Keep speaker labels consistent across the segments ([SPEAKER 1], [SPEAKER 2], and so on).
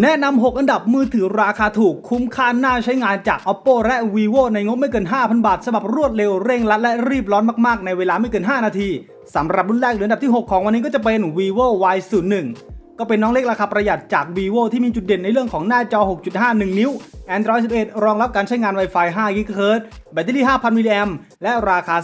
[SPEAKER 1] แนะนำ 6 อันดับมือถือราคาถูกคุ้มค่าน่าใช้งานจาก Oppo และ Vivo ในงบไม่เกิน 5,000 บาทสำหรับรวดเร็วเร่งรัดและรีบร้อนมากๆ ในเวลาไม่เกิน 5 นาทีสำหรับรุ่นแรกหรืออันดับที่ 6 ของวันนี้ก็จะเป็น Vivo Y01 ก็เป็นน้องเล็กราคาประหยัดจาก Vivo ที่มีจุดเด่นในเรื่องของหน้าจอ 6.5 1 นิ้ว Android 11 รองรับการใช้งาน Wi-Fi 5 GHz แบตเตอรี่ 5,000 มิลลิแอมและราคา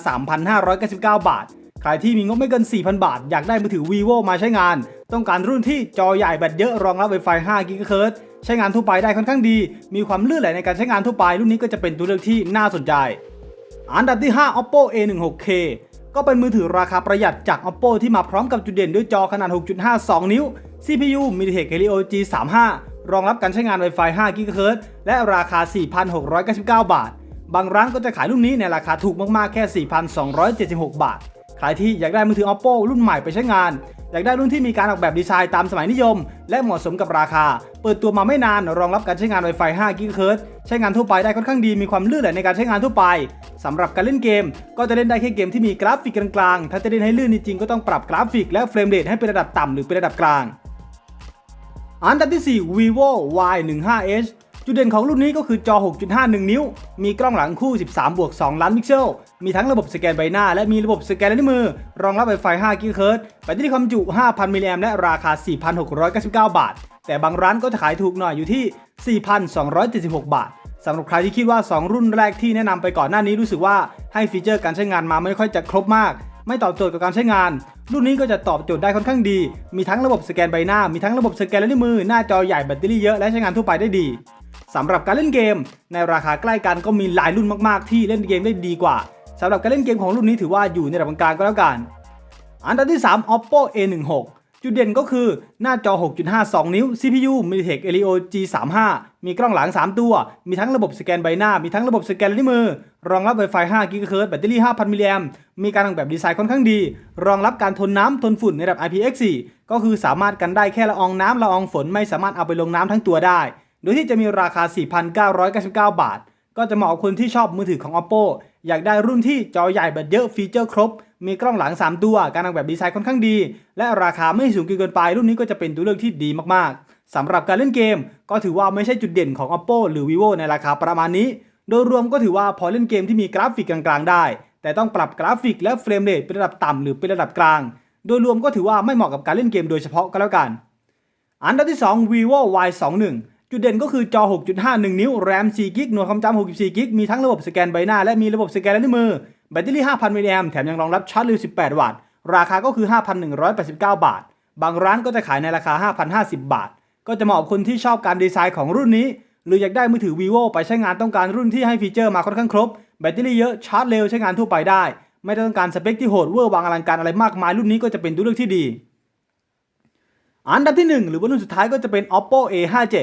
[SPEAKER 1] 3,599 บาท ใครที่มีงบไม่เกิน 4,000 บาท อยากได้มือถือ vivo มาใช้งาน ต้องการรุ่นที่จอใหญ่แบตเยอะรองรับ Wi-Fi 5 GHz ใช้งานทั่วไปได้ค่อนข้างดี มีความลื่นไหลในการใช้งานทั่วไป รุ่นนี้ก็จะเป็นตัวเลือกที่น่าสนใจ อันดับที่ 5 oppo a16k ก็เป็นมือถือราคาประหยัดจาก oppo ที่มาพร้อมกับจุดเด่นด้วยจอขนาด 6.52 นิ้ว CPU MediaTek Helio G35 รองรับการใช้งาน Wi-Fi 5 GHz และราคา 4,699 บาท บางร้านก็จะขายรุ่นนี้ในราคาถูกมากๆ แค่ 4,276 บาท ใครที่อยากได้มือถือ oppo รุ่นใหม่ไปใช้งาน อยากได้รุ่นที่มีการออกแบบดีไซน์ตามสมัยนิยม และเหมาะสมกับราคา เปิดตัวมาไม่นานรองรับการใช้งาน Wi-Fi 5 GHz ใช้งานทั่วไปได้ค่อนข้างดีมีความลื่นไหลในการใช้งานทั่วไปสำหรับการเล่นเกม ก็จะเล่นได้แค่เกมที่มีกราฟิกกลางๆ ถ้าจะเล่นให้ลื่นจริงๆก็ต้องปรับกราฟิกและเฟรมเรทให้เป็นระดับต่ำหรือเป็นระดับกลาง อันดับที่ 4 vivo y15h จุดเด่นของรุ่นนี้ก็คือจอ 6.51 นิ้ว มีกล้องหลังคู่ 13 บวก 2 ล้านพิกเซล มีทั้งระบบสแกนใบหน้า และมีระบบสแกนลายนิ้วมือ รองรับ Wi-Fi 5 GHz แบตเตอรี่ความจุ 5,000 มิลลิแอมและราคา 4,699 บาท แต่บางร้านก็จะขายถูกหน่อยอยู่ที่ 4,276 บาทสำหรับใครที่คิดว่า 2 รุ่นแรกที่แนะนำไปก่อนหน้านี้รู้สึกว่าให้ฟีเจอร์การใช้งานมาไม่ค่อยจะครบมากไม่ตอบโจทย์กับการใช้งาน รุ่นนี้ก็จะตอบโจทย์ได้ค่อนข้างดี มีทั้งระบบสแกนใบหน้า มีทั้งระบบสแกนลายนิ้วมือ หน้าจอใหญ่แบตเตอรี่เยอะและใช้งานทั่วไปได้ดี สำหรับการเล่นเกม ในราคาใกล้กันก็มีหลายรุ่นมากๆ ที่เล่นเกมได้ดีกว่าสำหรับการเล่นเกมของรุ่นนี้ถือว่าอยู่ในระดับกลางก็แล้วกัน อันดับที่ 3 oppo a16 จุดเด่นก็คือหน้าจอ 6.52 นิ้ว CPU MediaTek Helio G35 มีกล้องหลัง 3 ตัว มีทั้งระบบสแกนใบหน้า มีทั้งระบบสแกนนิ้วมือ รองรับ Wi-Fi 5 GHz แบตเตอรี่ 5,000 มิลลิแอมมีการออกแบบดีไซน์ค่อนข้างดี รองรับการทนน้ำทนฝุ่นในระดับ IPX4 ก็คือสามารถกันได้แค่ละอองน้ำละอองฝนไม่สามารถเอาไปลงน้ำทั้งตัวได้ โดยที่จะมีราคา 4,999 บาท ก็จะเหมาะกับคนที่ชอบมือถือของ oppo อยากได้รุ่นที่จอใหญ่แบตเยอะฟีเจอร์ครบ มีกล้องหลัง 3 ตัว การออกแบบดีไซน์ค่อนข้างดี และราคาไม่สูงเกินไป รุ่นนี้ก็จะเป็นตัวเลือกที่ดีมากๆสำหรับการเล่นเกม ก็ถือว่าไม่ใช่จุดเด่นของ oppo หรือ vivo ในราคาประมาณนี้ โดยรวมก็ถือว่าพอเล่นเกมที่มีกราฟิกกลางๆ ได้ แต่ต้องปรับกราฟิกและเฟรมเรทเป็นระดับต่ำหรือเป็นระดับกลาง โดยรวมก็ถือว่าไม่เหมาะกับการเล่นเกมโดยเฉพาะก็แล้วกัน อันดับที่ 2 vivo y21 จุดเด่นก็คือจอ 6.51 นิ้ว แรม 4 กิก หน่วยความจำ 64 กิก มีทั้งระบบสแกนใบหน้า และมีระบบสแกนลายนิ้วมือ แบตเตอรี่ 5,000 มิลลิแอมแถมยังรองรับชาร์จเร็ว 18 วัตต์ ราคาก็คือ 5,189 บาท บางร้านก็จะขายในราคา 5,050 บาท ก็จะเหมาะกับคนที่ชอบการดีไซน์ของรุ่นนี้ หรืออยากได้มือถือ vivo ไปใช้งานต้องการรุ่นที่ให้ฟีเจอร์มาค่อนข้างครบ แบตเตอรี่เยอะ ชาร์จเร็ว ใช้งานทั่วไปได้ ไม่ต้องการสเปคที่โหดเวอร์วังอลังการอะไรมากมาย รุ่นนี้ก็จะเป็นตัวเลือกที่ดี อันดับที่ 1 หรือว่ารุ่นสุดท้ายก็จะเป็น oppo a57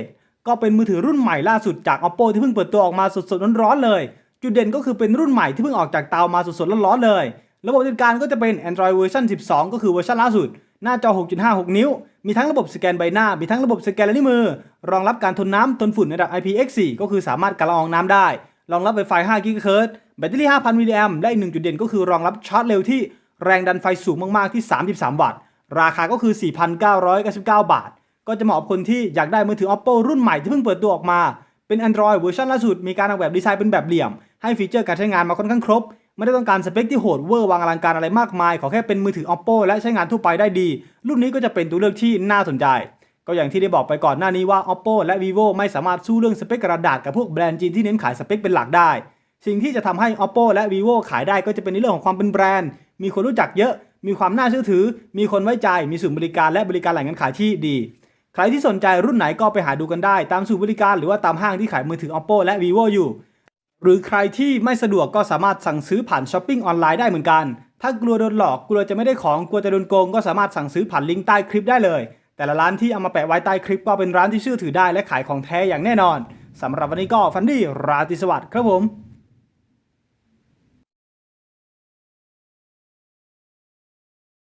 [SPEAKER 1] ก็เป็นมือถือรุ่นใหม่ล่าสุดจาก oppo ที่เพิ่งเปิดตัวออกมาสดๆร้อนๆเลย จุดเด่นก็คือเป็นรุ่นใหม่ที่เพิ่งออกจากเตามาสดๆร้อนๆเลย ระบบจัดการก็จะเป็น Android เวอร์ชัน12 ก็คือเวอร์ชันล่าสุด หน้าจอ 6.56 นิ้ว มีทั้งระบบสแกนใบหน้า มีทั้งระบบสแกนลายนิ้วมือ รองรับการทนน้ำทนฝุ่นในระดับ IPX4 ก็คือสามารถกันละอองน้ำได้ รองรับ Wi-Fi 5 GHz แบตเตอรี่ 5,000 มิลลิแอมและอีกหนึ่งจุดเด่นก็คือรองรับชาร์จเร็วที่แรงดันไฟสูงมากๆที่ 33 วัตต์ ราคาก็คือ 4,999 บาท ก็จะเหมาะกับคนที่อยากได้มือถือ oppo รุ่นใหม่ที่เพิ่งเปิดตัวออกมา เป็น Android เวอร์ชันล่าสุด มีการออกแบบดีไซน์เป็นแบบเหลี่ยม ให้ฟีเจอร์การใช้งานมาค่อนข้างครบ ไม่ได้ต้องการสเปคที่โหดเวอร์วังอลังการอะไรมากมาย ขอแค่เป็นมือถือ oppo และใช้งานทั่วไปได้ดี รุ่นนี้ก็จะเป็นตัวเลือกที่น่าสนใจ ก็อย่างที่ได้บอกไปก่อนหน้านี้ว่า oppo และ vivo ไม่สามารถสู้เรื่องสเปคกระดาษกับพวกแบรนด์จีนที่เน้นขายสเปคเป็นหลักได้ สิ่งที่จะทำให้ oppo และ vivo ขายได้ก็จะเป็นในเรื่องของความเป็นแบรนด์ มีคนรู้จักเยอะ มีความน่าเชื่อถือ มีคนไว้ใจ มีศูนย์บริการและบริการแหล่งเงินขายที่ดี ใครที่สนใจรุ่นไหนก็ไปหาดูกันได้ ตามศูนย์บริการหรือว่าตามห้างที่ขายมือถือ oppo และ vivo อยู่ หรือใครที่ไม่สะดวกก็สามารถสั่งซื้อผ่านช้อปปิ้งออนไลน์ได้เหมือนกัน ถ้ากลัวโดนหลอกกลัวจะไม่ได้ของกลัวจะโดนโกงก็สามารถสั่งซื้อผ่านลิงก์ใต้คลิปได้เลย แต่ละร้านที่เอามาแปะไว้ใต้คลิปก็เป็นร้านที่เชื่อถือได้และขายของแท้อย่างแน่นอนสำหรับวันนี้ก็ฟันดี้ราตรีสวัสดิ์ครับผม